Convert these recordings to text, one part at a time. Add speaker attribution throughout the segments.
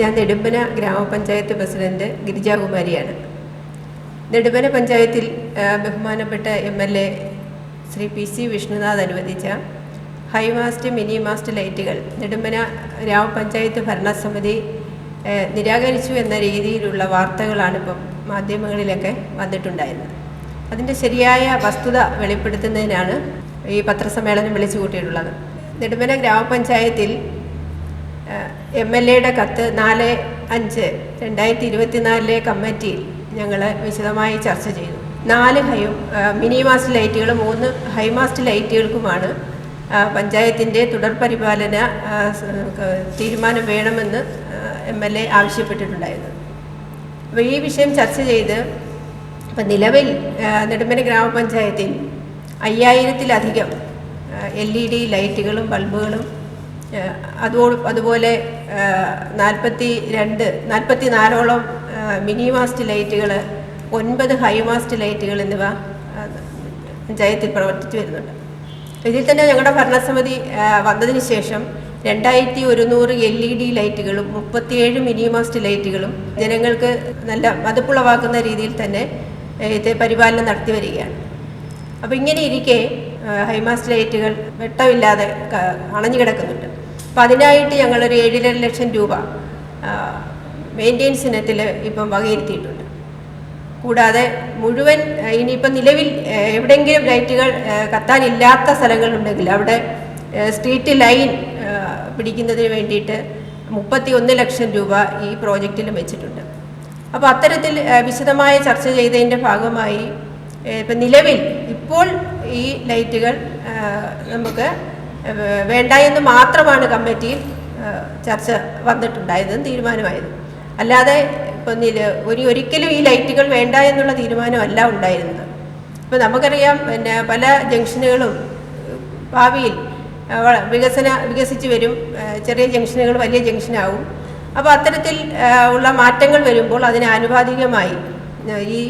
Speaker 1: ഞാൻ നെടുമ്പന ഗ്രാമപഞ്ചായത്ത് പ്രസിഡന്റ് ഗിരിജാകുമാരിയാണ്. നെടുമ്പന പഞ്ചായത്തിൽ ബഹുമാനപ്പെട്ട M L A Shri P C Vishnunath അനുവദിച്ച ഹൈമാസ്റ്റ് മിനി മാസ്റ്റ് ലൈറ്റുകൾ നെടുമ്പന ഗ്രാമപഞ്ചായത്ത് ഭരണസമിതി നിരാകരിച്ചു എന്ന രീതിയിലുള്ള വാർത്തകളാണ് ഇപ്പം മാധ്യമങ്ങളിലൊക്കെ വന്നിട്ടുണ്ടായിരുന്നത്. അതിന്റെ ശരിയായ വസ്തുത വെളിപ്പെടുത്തുന്നതിനാണ് ഈ പത്രസമ്മേളനം വിളിച്ചു കൂട്ടിയിട്ടുള്ളത്. നെടുമ്പന ഗ്രാമപഞ്ചായത്തിൽ എം എൽ എയുടെ കത്ത് നാല് അഞ്ച് രണ്ടായിരത്തി ഇരുപത്തിനാലിലെ കമ്മിറ്റിയിൽ ഞങ്ങൾ വിശദമായി ചർച്ച ചെയ്തു. നാല് ഹൈ മിനി മാസ്റ്റ് ലൈറ്റുകൾ മൂന്ന് ഹൈമാസ്റ്റ് ലൈറ്റുകൾക്കുമാണ് പഞ്ചായത്തിന്റെ തുടർ പരിപാലന തീരുമാനം വേണമെന്ന് എം എൽ എ ആവശ്യപ്പെട്ടിട്ടുണ്ടായിരുന്നു. അപ്പോൾ ഈ വിഷയം ചർച്ച ചെയ്ത് ഇപ്പം നിലവിൽ നെടുമ്പന ഗ്രാമപഞ്ചായത്തിൽ അയ്യായിരത്തിലധികം എൽ ഇ ഡി ലൈറ്റുകളും ബൾബുകളും അതോ അതുപോലെ നാൽപ്പത്തി രണ്ട് നാൽപ്പത്തി നാലോളം മിനി മാസ്റ്റ് ലൈറ്റുകൾ ഒൻപത് ഹൈ മാസ്റ്റ് ലൈറ്റുകൾ എന്നിവ പഞ്ചായത്തിൽ പ്രവർത്തിച്ചു വരുന്നുണ്ട്. ഇതിൽ തന്നെ ഞങ്ങളുടെ ഭരണസമിതി വന്നതിന് ശേഷം രണ്ടായിരത്തി ഒരുന്നൂറ് എൽ ഇ ഡി ലൈറ്റുകളും മുപ്പത്തിയേഴ് മിനി മാസ്റ്റ് ലൈറ്റുകളും ജനങ്ങൾക്ക് നല്ല മതിപ്പുളവാക്കുന്ന രീതിയിൽ തന്നെ ഇത് പരിപാലനം നടത്തി വരികയാണ്. അപ്പോൾ ഇങ്ങനെ ഇരിക്കെ ഹൈമാസ്റ്റ് ലൈറ്റുകൾ വെട്ടമില്ലാതെ അണഞ്ഞു കിടക്കുന്നുണ്ട് അപ്പോൾ അതിനായിട്ട് ഞങ്ങളൊരു ഏഴര ലക്ഷം രൂപ മെയിന്റെനൻസ് ഇനത്തിൽ ഇപ്പം വകയിരുത്തിയിട്ടുണ്ട്. കൂടാതെ മുഴുവൻ ഇനിയിപ്പം നിലവിൽ എവിടെയെങ്കിലും ലൈറ്റുകൾ കത്താനില്ലാത്ത സ്ഥലങ്ങളുണ്ടെങ്കിൽ അവിടെ സ്ട്രീറ്റ് ലൈൻ പിടിക്കുന്നതിന് വേണ്ടിയിട്ട് മുപ്പത്തി ഒന്ന് ലക്ഷം രൂപ ഈ പ്രോജക്റ്റിലും വെച്ചിട്ടുണ്ട്. അപ്പോൾ അത്തരത്തിൽ വിശദമായ ചർച്ച ചെയ്തതിന്റെ ഭാഗമായി ഇപ്പം നിലവിൽ ഇപ്പോൾ ഈ ലൈറ്റുകൾ നമുക്ക് വേണ്ട എന്ന് മാത്രമാണ് കമ്മിറ്റിയിൽ ചർച്ച വന്നിട്ടുണ്ടായതും തീരുമാനമായത്. അല്ലാതെ ഇപ്പൊ ഒരു ഒരിക്കലും ഈ ലൈറ്റുകൾ വേണ്ട എന്നുള്ള തീരുമാനമല്ല ഉണ്ടായിരുന്നത്. ഇപ്പം നമുക്കറിയാം പിന്നെ പല ജംഗ്ഷനുകളും ഭാവിയിൽ വികസന വികസിച്ച് വരും. ചെറിയ ജംഗ്ഷനുകൾ വലിയ ജംഗ്ഷനാവും. അപ്പോൾ അത്തരത്തിൽ ഉള്ള മാറ്റങ്ങൾ വരുമ്പോൾ അതിന് ആനുപാതികമായി ഈ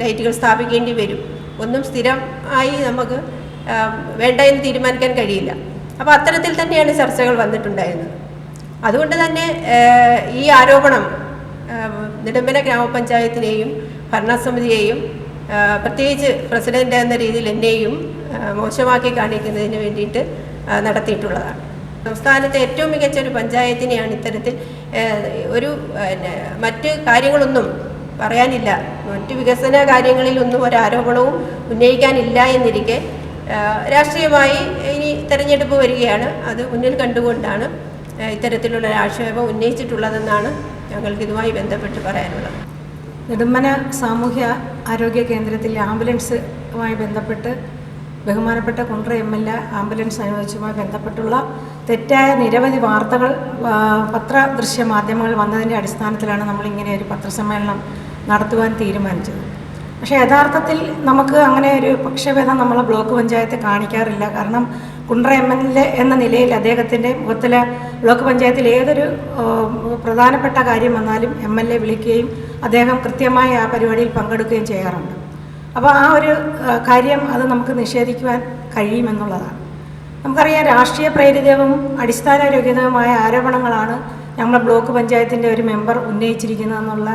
Speaker 1: ലൈറ്റുകൾ സ്ഥാപിക്കേണ്ടി വരും. ഒന്നും സ്ഥിരമായി നമുക്ക് വേണ്ട എന്ന് തീരുമാനിക്കാൻ കഴിയില്ല. അപ്പോൾ അത്തരത്തിൽ തന്നെയാണ് ചർച്ചകൾ വന്നിട്ടുണ്ടായിരുന്നത്. അതുകൊണ്ട് തന്നെ ഈ ആരോപണം നെടുമ്പന ഗ്രാമപഞ്ചായത്തിനെയും ഭരണസമിതിയെയും പ്രത്യേകിച്ച് പ്രസിഡന്റ് എന്ന രീതിയിൽ എന്നെയും മോശമാക്കി കാണിക്കുന്നതിന് വേണ്ടിയിട്ട് നടത്തിയിട്ടുള്ളതാണ്. സംസ്ഥാനത്തെ ഏറ്റവും മികച്ച ഒരു പഞ്ചായത്തിനെയാണ് ഇത്തരത്തിൽ ഒരു മറ്റ് കാര്യങ്ങളൊന്നും പറയാനില്ല. മറ്റ് വികസന കാര്യങ്ങളിലൊന്നും ഒരു ആരോപണവും ഉന്നയിക്കാനില്ല എന്നിരിക്കെ രാഷ്ട്രീയമായി ഇനി തെരഞ്ഞെടുപ്പ് വരികയാണ്. അത് മുന്നിൽ കണ്ടുകൊണ്ടാണ് ഇത്തരത്തിലുള്ള ആക്ഷേപം ഉന്നയിച്ചിട്ടുള്ളതെന്നാണ് ഞങ്ങൾക്ക് ഇതുമായി ബന്ധപ്പെട്ട് പറയാനുള്ളത്.
Speaker 2: നെടുമ്പന സാമൂഹ്യ ആരോഗ്യ കേന്ദ്രത്തിലെ ആംബുലൻസുമായി ബന്ധപ്പെട്ട് ബഹുമാനപ്പെട്ട Kundara M L A ambulance അനുവദിച്ചുമായി ബന്ധപ്പെട്ടുള്ള തെറ്റായ നിരവധി വാർത്തകൾ പത്ര ദൃശ്യ മാധ്യമങ്ങൾ വന്നതിന്റെ അടിസ്ഥാനത്തിലാണ് നമ്മളിങ്ങനെ ഒരു പത്രസമ്മേളനം നടത്തുവാൻ തീരുമാനിച്ചത്. പക്ഷേ യഥാർത്ഥത്തിൽ നമുക്ക് അങ്ങനെ ഒരു പക്ഷഭേദം നമ്മളെ ബ്ലോക്ക് പഞ്ചായത്ത് കാണിക്കാറില്ല. കാരണം കുണ്ട്ര എം എൽ എ എന്ന നിലയിൽ അദ്ദേഹത്തിന്റെ മുഖത്തിലെ ബ്ലോക്ക് പഞ്ചായത്തിൽ ഏതൊരു പ്രധാനപ്പെട്ട കാര്യം വന്നാലും എം എൽ എ വിളിക്കുകയും അദ്ദേഹം കൃത്യമായി ആ പരിപാടിയിൽ പങ്കെടുക്കുകയും ചെയ്യാറുണ്ട്. അപ്പോൾ ആ ഒരു കാര്യം അത് നമുക്ക് നിഷേധിക്കുവാൻ കഴിയുമെന്നുള്ളതാണ് നമുക്കറിയാം രാഷ്ട്രീയ പ്രേരിതവും അടിസ്ഥാനരഹിതവുമായ ആരോപണങ്ങളാണ് നമ്മുടെ ബ്ലോക്ക് പഞ്ചായത്തിന്റെ ഒരു മെമ്പർ ഉന്നയിച്ചിരിക്കുന്നതെന്നുള്ള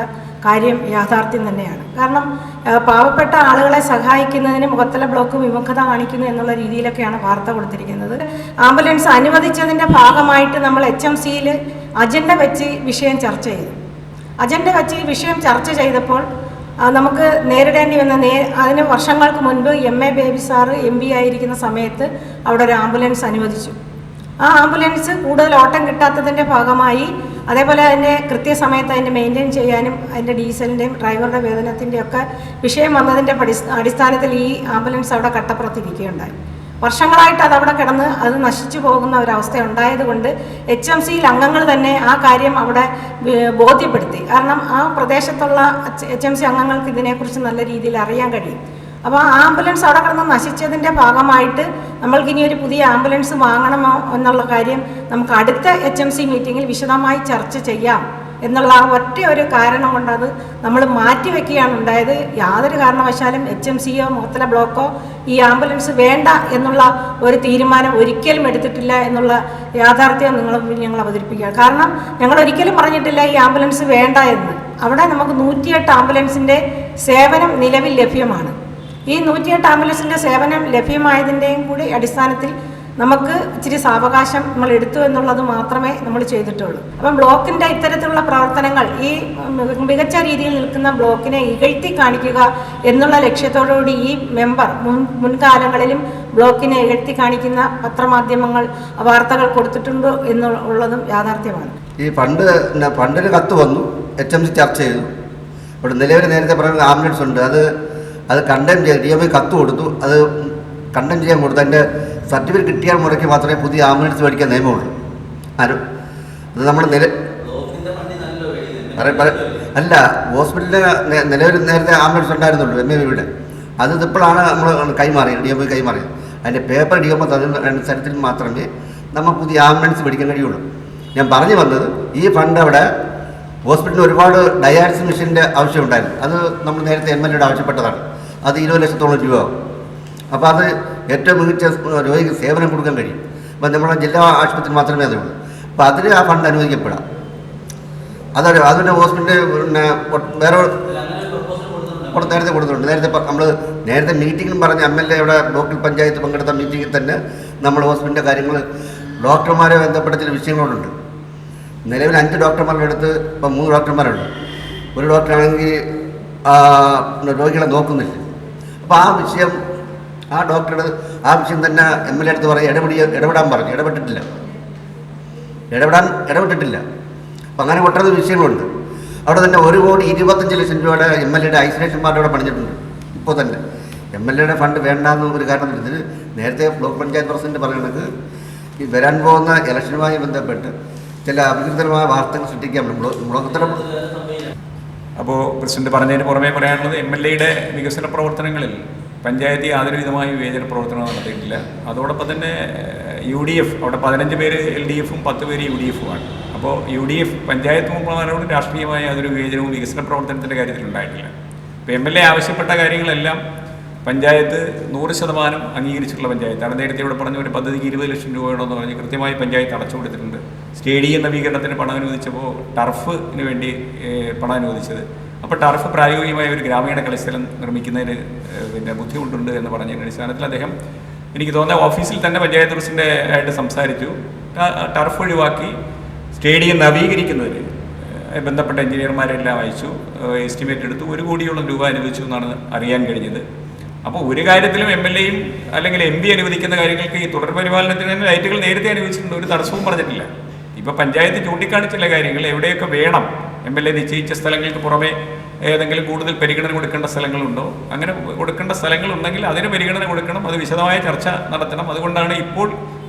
Speaker 2: കാര്യം യാഥാർത്ഥ്യം തന്നെയാണ്. കാരണം പാവപ്പെട്ട ആളുകളെ സഹായിക്കുന്നതിന് മുഖത്തല ബ്ലോക്ക് വിമുഖത കാണിക്കുന്നു എന്നുള്ള രീതിയിലൊക്കെയാണ് വാർത്ത കൊടുത്തിരിക്കുന്നത്. ആംബുലൻസ് അനുവദിച്ചതിന്റെ ഭാഗമായിട്ട് നമ്മൾ എച്ച് എം സിയിൽ അജണ്ട വെച്ച് വിഷയം ചർച്ച ചെയ്തു. അജണ്ട വെച്ച് വിഷയം ചർച്ച ചെയ്തപ്പോൾ നമുക്ക് നേരിടേണ്ടി വന്ന നേ അതിന് വർഷങ്ങൾക്ക് മുൻപ് M A Baby sir M P ആയിരിക്കുന്ന സമയത്ത് അവിടെ ഒരു ആംബുലൻസ് അനുവദിച്ചു. ആ ആംബുലൻസ് കൂടുതൽ ഓട്ടം കിട്ടാത്തതിന്റെ ഭാഗമായി അതേപോലെ അതിന്റെ കൃത്യസമയത്ത് അതിന്റെ മെയിന്റെയിൻ ചെയ്യാനും അതിന്റെ ഡീസലിന്റെയും ഡ്രൈവറുടെ വേതനത്തിന്റെയും ഒക്കെ വിഷയം വന്നതിന്റെ അടിസ്ഥാനത്തിൽ ഈ ആംബുലൻസ് അവിടെ കട്ടപ്പുറത്തിരിക്കുകയുണ്ടായി. വർഷങ്ങളായിട്ട് അത് അവിടെ കിടന്ന് അത് നശിച്ചു പോകുന്ന ഒരവസ്ഥ ഉണ്ടായതുകൊണ്ട് എച്ച് എം സിയിൽ അംഗങ്ങൾ തന്നെ ആ കാര്യം അവിടെ ബോധ്യപ്പെടുത്തി. കാരണം ആ പ്രദേശത്തുള്ള എച്ച് എം സി അംഗങ്ങൾക്ക് ഇതിനെക്കുറിച്ച് നല്ല രീതിയിൽ അറിയാൻ കഴിയും. അപ്പോൾ ആ ആംബുലൻസ് അവിടെ കിടന്ന് നശിച്ചതിന്റെ ഭാഗമായിട്ട് നമ്മൾക്കിനി ഒരു പുതിയ ആംബുലൻസ് വാങ്ങണമോ എന്നുള്ള കാര്യം നമുക്ക് അടുത്ത എച്ച് എം സി മീറ്റിങ്ങിൽ വിശദമായി ചർച്ച ചെയ്യാം എന്നുള്ള ആ ഒറ്റ ഒരു കാരണം കൊണ്ടത് നമ്മൾ മാറ്റിവെക്കുകയാണ് ഉണ്ടായത്. യാതൊരു കാരണവശാലും എച്ച് എം സിയോ മുത്തല ബ്ലോക്കോ ഈ ആംബുലൻസ് വേണ്ട എന്നുള്ള ഒരു തീരുമാനം ഒരിക്കലും എടുത്തിട്ടില്ല എന്നുള്ള യാഥാർത്ഥ്യം നിങ്ങൾ ഞങ്ങൾ അവതരിപ്പിക്കുക കാരണം ഞങ്ങൾ ഒരിക്കലും പറഞ്ഞിട്ടില്ല ഈ ആംബുലൻസ് വേണ്ട എന്ന്. അവിടെ നമുക്ക് നൂറ്റിയെട്ട് ആംബുലൻസിന്റെ സേവനം നിലവിൽ ലഭ്യമാണ്. ഈ നൂറ്റിയെട്ട് ആംബുലൻസിന്റെ സേവനം ലഭ്യമായതിന്റെയും കൂടി അടിസ്ഥാനത്തിൽ നമുക്ക് ഇച്ചിരി സാവകാശം നമ്മൾ എടുത്തു എന്നുള്ളത് മാത്രമേ നമ്മൾ ചെയ്തിട്ടുള്ളൂ. അപ്പം ബ്ലോക്കിന്റെ ഇത്തരത്തിലുള്ള പ്രവർത്തനങ്ങൾ ഈ മികച്ച രീതിയിൽ നിൽക്കുന്ന ബ്ലോക്കിനെ ഇകഴ്ത്തി കാണിക്കുക എന്നുള്ള ലക്ഷ്യത്തോടുകൂടി ഈ മെമ്പർ മുൻ മുൻകാലങ്ങളിലും ബ്ലോക്കിനെ ഇകഴ്ത്തി കാണിക്കുന്ന പത്രമാധ്യമങ്ങൾ വാർത്തകൾ കൊടുത്തിട്ടുണ്ടോ എന്നുള്ളതും യാഥാർത്ഥ്യമാണ്.
Speaker 3: ഈ ഫണ്ട് പണ്ടൊരു കത്ത് വന്നു എച്ച് എം സി ചർച്ച ചെയ്തു. ഇവിടെ നിലവിൽ നേരത്തെ പറയുന്നത് ആംബുലൻസ് ഉണ്ട്. അത് അത് കണ്ടം ചെയ്ത് ഡി എം ഐ കത്ത് കൊടുത്തു. അത് കണ്ടം ചെയ്യാൻ കൊടുത്തു അതിന്റെ സർട്ടിഫിക്കറ്റ് കിട്ടിയാൽ മുറയ്ക്ക് മാത്രമേ പുതിയ ആംബുലൻസ് മേടിക്കാൻ നിയമമുള്ളൂ. ആരും അത് നമ്മൾ നില അല്ല ഹോസ്പിറ്റലിൽ നിലവിൽ നേരത്തെ ആംബുലൻസ് ഉണ്ടായിരുന്നുള്ളൂ എം എ വിയുടെ അത് ഇപ്പോഴാണ് നമ്മൾ കൈമാറിയത് ഡി എം ഐ കൈമാറിയത്. അതിന്റെ പേപ്പർ ഡി എം അനുസരിച്ച് മാത്രമേ നമുക്ക് പുതിയ ആംബുലൻസ് മേടിക്കാൻ കഴിയുള്ളൂ. ഞാൻ പറഞ്ഞു വന്നത് ഈ ഫണ്ട് അവിടെ ഹോസ്പിറ്റലിൽ ഒരുപാട് ഡയാലിസിസ് മെഷീന്റെ ആവശ്യമുണ്ടായിരുന്നു. അത് നമ്മൾ നേരത്തെ എം എൽ എയുടെ ആവശ്യപ്പെട്ടതാണ്. അത് ഇരുപത് ലക്ഷത്തോളം രൂപ. അപ്പോൾ അത് ഏറ്റവും മികച്ച രോഗിക്ക് സേവനം കൊടുക്കാൻ കഴിയും. അപ്പം നമ്മുടെ ജില്ലാ ആശുപത്രി മാത്രമേ അതുള്ളൂ അപ്പോൾ അതിന് ആ ഫണ്ട് അനുവദിക്കപ്പെടാം. അതാണ് അതിന്റെ ഹോസ്പിറ്റലിൽ പിന്നെ വേറെ നേരത്തെ കൊടുത്തിട്ടുണ്ട്. നേരത്തെ നമ്മൾ നേരത്തെ മീറ്റിംഗിൽ പറഞ്ഞ എം എൽ എ ഇവിടെ ലോക്കൽ പഞ്ചായത്ത് പങ്കെടുത്ത മീറ്റിങ്ങിൽ തന്നെ നമ്മൾ ഹോസ്പിറ്റലിന്റെ കാര്യങ്ങൾ ഡോക്ടർമാരെ ബന്ധപ്പെട്ട ചില വിഷയങ്ങളുണ്ട്. നിലവിൽ അഞ്ച് ഡോക്ടർമാരുടെ അടുത്ത് ഇപ്പം മൂന്ന് ഡോക്ടർമാരുണ്ട്. ഒരു ഡോക്ടറാണെങ്കിൽ രോഗികളെ നോക്കുന്നില്ല. അപ്പോൾ ആ വിഷയം ആ ഡോക്ടറുടെ ആ വിഷയം തന്നെ എം എൽ എ അടുത്ത് പറയും ഇടപെടി ഇടപെടാൻ പറഞ്ഞു. ഇടപെട്ടിട്ടില്ല. ഇടപെടാൻ ഇടപെട്ടിട്ടില്ല. അപ്പം അങ്ങനെ ഒട്ടനവധി വിഷയങ്ങളുണ്ട്. അവിടെ തന്നെ ഒരു കോടി ഇരുപത്തഞ്ച് ലക്ഷം രൂപയുടെ എം എൽ എയുടെ ഐസൊലേഷൻ വാർഡ് അവിടെ പണിഞ്ഞിട്ടുണ്ട് ഇപ്പോൾ തന്നെ. എം എൽ എയുടെ ഫണ്ട് വേണ്ടാന്ന് ഒരു കാരണം ഇതിന് നേരത്തെ ബ്ലോക്ക് പഞ്ചായത്ത് പ്രസിഡന്റ് പറയുന്നത് ഈ വരാൻ പോകുന്ന ഇലക്ഷനുമായി ബന്ധപ്പെട്ട് ചില അഭികൃതമായ വാർത്തകൾ സൃഷ്ടിക്കാൻ ബ്ലോക്ക് തലം
Speaker 4: അപ്പോൾ പ്രസിഡന്റ് പറഞ്ഞതിന് പുറമെ പറയാനുള്ളത് എം എൽ എയുടെ വികസന പ്രവർത്തനങ്ങളിൽ പഞ്ചായത്ത് യാതൊരു വിധമായ വിവേചന പ്രവർത്തനം നടത്തിയിട്ടില്ല. അതോടൊപ്പം തന്നെ യു ഡി എഫ് അവിടെ പതിനഞ്ച് പേര് എൽ ഡി എഫും പത്ത് പേര് യു ഡി എഫുമാണ്. അപ്പോൾ യു ഡി എഫ് പഞ്ചായത്ത് മെമ്പർമാരോട് രാഷ്ട്രീയമായ യാതൊരു വിവേചനവും വികസന പ്രവർത്തനത്തിന്റെ കാര്യത്തിൽ ഉണ്ടായിട്ടില്ല. ഇപ്പോൾ എം എൽ എ ആവശ്യപ്പെട്ട കാര്യങ്ങളെല്ലാം പഞ്ചായത്ത് നൂറ് ശതമാനം അംഗീകരിച്ചിട്ടുള്ള പഞ്ചായത്താണ്. നേരത്തെ ഇവിടെ പറഞ്ഞ ഒരു പദ്ധതിക്ക് ഇരുപത് ലക്ഷം രൂപയുണ്ടെന്ന് പറഞ്ഞ് കൃത്യമായി പഞ്ചായത്ത് അടച്ചു കൊടുത്തിട്ടുണ്ട് സ്റ്റേഡിയം നവീകരണത്തിന് പണം അനുവദിച്ചപ്പോൾ ടർഫിന് വേണ്ടി പണം അനുവദിച്ചത്. അപ്പോൾ ടർഫ് പ്രായോഗികമായ ഒരു ഗ്രാമീണ കളിസ്ഥലം നിർമ്മിക്കുന്നതിന് പിന്നെ ബുദ്ധിമുട്ടുണ്ട് എന്ന് പറഞ്ഞതിന്റെ അടിസ്ഥാനത്തിൽ അദ്ദേഹം എനിക്ക് തോന്നുന്ന ഓഫീസിൽ തന്നെ പഞ്ചായത്ത് പ്രസിഡന്റ് ആയിട്ട് സംസാരിച്ചു. ടർഫ് ഒഴിവാക്കി സ്റ്റേഡിയം നവീകരിക്കുന്നതിന് ബന്ധപ്പെട്ട എഞ്ചിനീയർമാരെല്ലാം അയച്ചു എസ്റ്റിമേറ്റ് എടുത്തു. ഒരു കോടിയോളം രൂപ അനുവദിച്ചു എന്നാണ് അറിയാൻ കഴിഞ്ഞത്. അപ്പോൾ ഒരു കാര്യത്തിലും എം എൽ എയും അല്ലെങ്കിൽ എം പി അനുവദിക്കുന്ന കാര്യങ്ങൾക്ക് ഈ തുടർ പരിപാലനത്തിന് തന്നെ ലൈറ്റുകൾ നേരത്തെ അനുവദിച്ചിട്ടുണ്ട്. ഒരു തടസ്സവും പറഞ്ഞിട്ടില്ല. ഇപ്പോൾ പഞ്ചായത്ത് ചൂണ്ടിക്കാണിച്ചുള്ള കാര്യങ്ങൾ എവിടെയൊക്കെ വേണം എം എൽ എ നിശ്ചയിച്ച സ്ഥലങ്ങൾക്ക് പുറമെ ഏതെങ്കിലും കൂടുതൽ പരിഗണന കൊടുക്കേണ്ട സ്ഥലങ്ങളുണ്ടോ? അങ്ങനെ കൊടുക്കേണ്ട സ്ഥലങ്ങൾ ഉണ്ടെങ്കിൽ അതിന് പരിഗണന കൊടുക്കണം അത് വിശദമായ ചർച്ച നടത്തണം. അതുകൊണ്ടാണ് ഇപ്പോൾ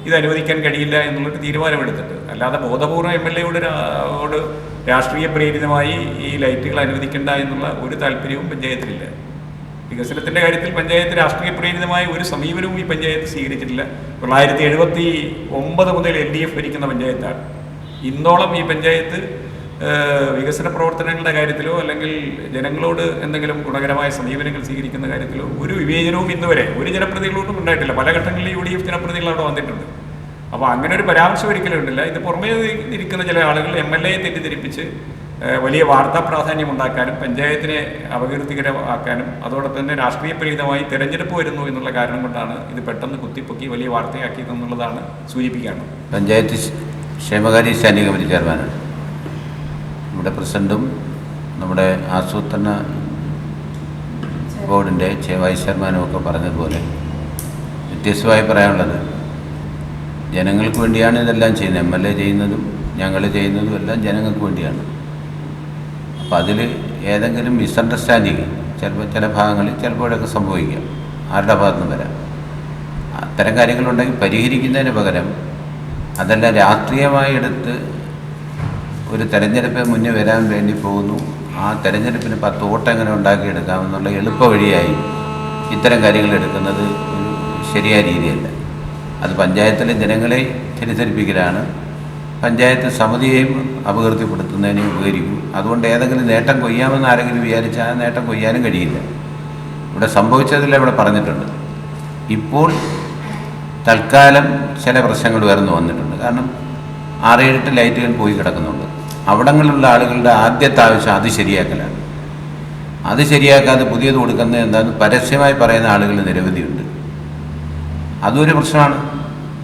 Speaker 4: ഇത് അനുവദിക്കാൻ കഴിയില്ല എന്നുള്ളൊരു തീരുമാനമെടുത്തിട്ട്. അല്ലാതെ ബോധപൂർവം എം എൽ എയോട് രാഷ്ട്രീയ പ്രേരിതമായി ഈ ലൈറ്റുകൾ അനുവദിക്കേണ്ട എന്നുള്ള ഒരു താല്പര്യവും പഞ്ചായത്തിലില്ല. വികസനത്തിന്റെ കാര്യത്തിൽ പഞ്ചായത്ത് രാഷ്ട്രീയ പ്രേരിതമായ ഒരു സമീപനവും ഈ പഞ്ചായത്ത് സ്വീകരിച്ചിട്ടില്ല. തൊള്ളായിരത്തി എഴുപത്തി ഒമ്പത് മുതൽ എൽ ഡി എഫ് ഭരിക്കുന്ന പഞ്ചായത്താണ്. ഇന്നോളം ഈ പഞ്ചായത്ത് വികസന പ്രവർത്തനങ്ങളുടെ കാര്യത്തിലോ അല്ലെങ്കിൽ ജനങ്ങളോട് എന്തെങ്കിലും ഗുണകരമായ സമീപനങ്ങൾ സ്വീകരിക്കുന്ന കാര്യത്തിലോ ഒരു വിവേചനവും ഇന്നുവരെ ഒരു ജനപ്രതിനിധികളോടും ഉണ്ടായിട്ടില്ല. പല ഘട്ടങ്ങളിൽ യു ഡി എഫ് ജനപ്രതിനിധികൾ അവിടെ വന്നിട്ടുണ്ട്. അപ്പോൾ അങ്ങനെ ഒരു പരാമർശം ഒരിക്കലും ഉണ്ടില്ല ഇത് പുറമേ ഇരിക്കുന്ന ചില ആളുകൾ എം എൽ എയെ തെറ്റിദ്ധരിപ്പിച്ച് വലിയ വാർത്താ പ്രാധാന്യം ഉണ്ടാക്കാനും പഞ്ചായത്തിനെ അപകീർത്തികരമാക്കാനും അതോടൊപ്പം തന്നെ രാഷ്ട്രീയ പ്രേരിതമായി തെരഞ്ഞെടുപ്പ് വരുന്നു എന്നുള്ള കാരണം കൊണ്ടാണ് ഇത് പെട്ടെന്ന് കുത്തിപ്പൊക്കി വലിയ വാർത്തയാക്കിയതെന്നുള്ളതാണ് സൂചിപ്പിക്കാണ്
Speaker 5: പഞ്ചായത്ത് ക്ഷ- ക്ഷേമകാര്യ സ്റ്റാൻഡിംഗ് കമ്മിറ്റി ചെയർമാനാണ്. നമ്മുടെ പ്രസിഡന്റും നമ്മുടെ ആസൂത്രണ ബോർഡിന്റെ വൈസ് ചെയർമാനും ഒക്കെ പറഞ്ഞതുപോലെ വ്യത്യസ്തമായി പറയാനുള്ളത് ജനങ്ങൾക്ക് വേണ്ടിയാണ് ഇതെല്ലാം ചെയ്യുന്നത്. എം എൽ എ ചെയ്യുന്നതും ഞങ്ങൾ ചെയ്യുന്നതും എല്ലാം ജനങ്ങൾക്ക് വേണ്ടിയാണ്. അപ്പോൾ അതിൽ ഏതെങ്കിലും മിസ്അണ്ടർസ്റ്റാൻഡിങ് ചിലപ്പോൾ ചില ഭാഗങ്ങളിൽ ചിലപ്പോഴൊക്കെ സംഭവിക്കാം. ആരുടെ ഭാഗത്തുനിന്ന് വരാം. അത്തരം കാര്യങ്ങളുണ്ടെങ്കിൽ പരിഹരിക്കുന്നതിന് പകരം അതെല്ലാം രാഷ്ട്രീയമായി എടുത്ത് ഒരു തെരഞ്ഞെടുപ്പ് മുന്നേ വരാൻ വേണ്ടി പോകുന്നു. ആ തെരഞ്ഞെടുപ്പിന് പത്ത് വോട്ട് എങ്ങനെ ഉണ്ടാക്കിയെടുക്കാമെന്നുള്ള എളുപ്പ വഴിയായി ഇത്തരം കാര്യങ്ങൾ എടുക്കുന്നത് ശരിയായ രീതിയല്ല. അത് പഞ്ചായത്തിലെ ജനങ്ങളെ തെറ്റിദ്ധരിപ്പിക്കലാണ് പഞ്ചായത്ത് സമിതിയെയും അപകീർത്തിപ്പെടുത്തുന്നതിനെ ഉപകരിക്കും. അതുകൊണ്ട് ഏതെങ്കിലും നേട്ടം കൊയ്യാമെന്ന് ആരെങ്കിലും വിചാരിച്ചാൽ ആ നേട്ടം കൊയ്യാനും കഴിയില്ല. ഇവിടെ സംഭവിച്ചതിൽ ഇവിടെ പറഞ്ഞിട്ടുണ്ട്. ഇപ്പോൾ തൽക്കാലം ചില പ്രശ്നങ്ങൾ ഉയർന്നു വന്നിട്ടുണ്ട്. കാരണം ആറേഴെട്ട് ലൈറ്റുകൾ പോയി കിടക്കുന്നുണ്ട്. അവിടങ്ങളിലുള്ള ആളുകളുടെ ആദ്യത്തെ ആവശ്യം അത് ശരിയാക്കലാണ്. അത് ശരിയാക്കാതെ പുതിയത് കൊടുക്കുന്നത് എന്താണെന്ന് പരസ്യമായി പറയുന്ന ആളുകൾ നിരവധിയുണ്ട്. അതൊരു പ്രശ്നമാണ്.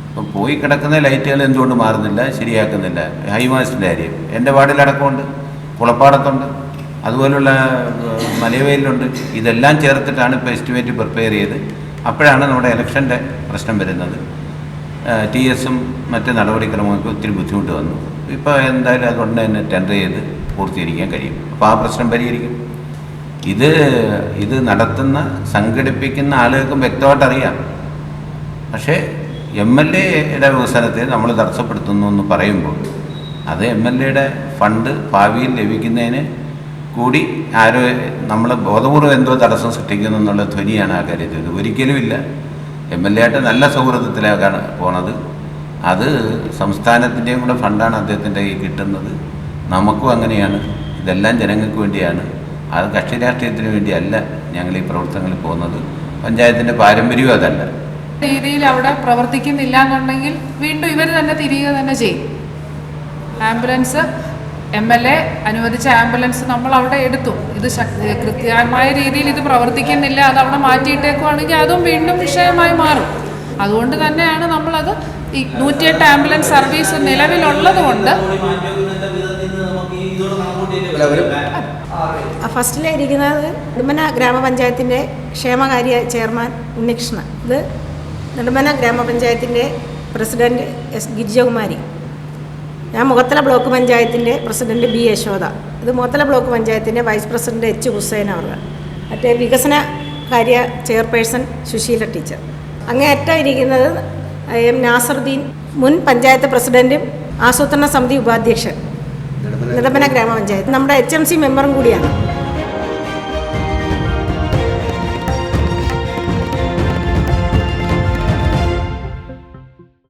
Speaker 5: ഇപ്പം പോയി കിടക്കുന്ന ലൈറ്റുകൾ എന്തുകൊണ്ട് മാറുന്നില്ല? ശരിയാക്കുന്നില്ല. ഹൈമാസ്റ്റിന്റെ കാര്യം. എന്റെ വാർഡിലടക്കമുണ്ട് കുളപ്പാടത്തുണ്ട് അതുപോലുള്ള മലയവയിലുണ്ട് ഇതെല്ലാം ചേർത്തിട്ടാണ് ഇപ്പോൾ എസ്റ്റിമേറ്റ് പ്രിപ്പയർ ചെയ്ത്. അപ്പോഴാണ് നമ്മുടെ ഇലക്ഷന്റെ പ്രശ്നം വരുന്നത്. ടി എസും മറ്റ് നടപടിക്രമങ്ങൾക്ക് ഒത്തിരി ബുദ്ധിമുട്ട് വന്നു. ഇപ്പോൾ എന്തായാലും അതുകൊണ്ട് തന്നെ ടെൻഡർ ചെയ്ത് പൂർത്തീകരിക്കാൻ കഴിയും. അപ്പോൾ ആ പ്രശ്നം പരിഹരിക്കും. ഇത് ഇത് നടത്തുന്ന സംഘടിപ്പിക്കുന്ന ആളുകൾക്കും വ്യക്തമായിട്ട് അറിയാം. പക്ഷേ എം എൽ എയുടെ വികസനത്തെ നമ്മൾ തടസ്സപ്പെടുത്തുന്നു എന്ന് പറയുമ്പോൾ അത് എം എൽ എയുടെ ഫണ്ട് ഭാവിയിൽ ലഭിക്കുന്നതിന് കൂടി ആരോ നമ്മൾ ബോധപൂർവം എന്തോ തടസ്സം സൃഷ്ടിക്കുന്നു എന്നുള്ള ധ്വനിയാണ് ആ കാര്യത്തിൽ. ഒരിക്കലുമില്ല എം എൽ എ ആയിട്ട് നല്ല സൗഹൃദത്തിലേക്കാണ് പോണത്. അത് സംസ്ഥാനത്തിന്റെയും കൂടെ ഫണ്ടാണ് അദ്ദേഹത്തിന്റെ കയ്യിൽ കിട്ടുന്നത്. നമുക്കും അങ്ങനെയാണ്. ഇതെല്ലാം ജനങ്ങൾക്ക് വേണ്ടിയാണ്. അത് കക്ഷി രാഷ്ട്രീയത്തിന് വേണ്ടിയല്ല ഞങ്ങൾ ഈ പ്രവർത്തനങ്ങളിൽ പോകുന്നത്. പഞ്ചായത്തിന്റെ പാരമ്പര്യവും അതല്ല.
Speaker 6: രീതിയിൽ അവിടെ പ്രവർത്തിക്കുന്നില്ല എന്നുണ്ടെങ്കിൽ വീണ്ടും ഇവർ തന്നെ തിരികെ തന്നെ ചെയ്യും. ആംബുലൻസ് എം എൽ എ അനുവദിച്ച ആംബുലൻസ് നമ്മൾ അവിടെ എടുത്തു. ഇത് കൃത്യമായ രീതിയിൽ ഇത് പ്രവർത്തിക്കുന്നില്ല അത് അവിടെ മാറ്റിയിട്ടേക്കുവാണെങ്കിൽ അതും വീണ്ടും വിഷയമായി മാറും. അതുകൊണ്ട് തന്നെയാണ് നമ്മളത് ഈ നൂറ്റിയെട്ട് ആംബുലൻസ് സർവീസ് നിലവിലുള്ളത് കൊണ്ട്
Speaker 2: ഫസ്റ്റിലായിരിക്കുന്നത് നെടുമന ഗ്രാമപഞ്ചായത്തിന്റെ ക്ഷേമകാര്യ ചെയർമാൻ ഉണ്ണികൃഷ്ണൻ. ഇത് നെടുമന ഗ്രാമപഞ്ചായത്തിന്റെ പ്രസിഡന്റ് എസ് ഗിരിജകുമാരി. ഞാൻ മുഖത്തല ബ്ലോക്ക് പഞ്ചായത്തിന്റെ പ്രസിഡന്റ് ബി യശോദ. ഇത് മുഖത്തല ബ്ലോക്ക് പഞ്ചായത്തിന്റെ വൈസ് പ്രസിഡന്റ് എച്ച് ഹുസൈൻ അവർ. മറ്റേ വികസന കാര്യ ചെയർപേഴ്സൺ സുശീല ടീച്ചർ. അങ്ങേയറ്റം ഇരിക്കുന്നത് എം നാസറുദ്ദീൻ മുൻ പഞ്ചായത്ത് പ്രസിഡന്റും ആസൂത്രണ സമിതി ഉപാധ്യക്ഷൻ. നിടമ്പന ഗ്രാമപഞ്ചായത്ത്. നമ്മുടെ എച്ച് എം സി മെമ്പറും കൂടിയാണ്.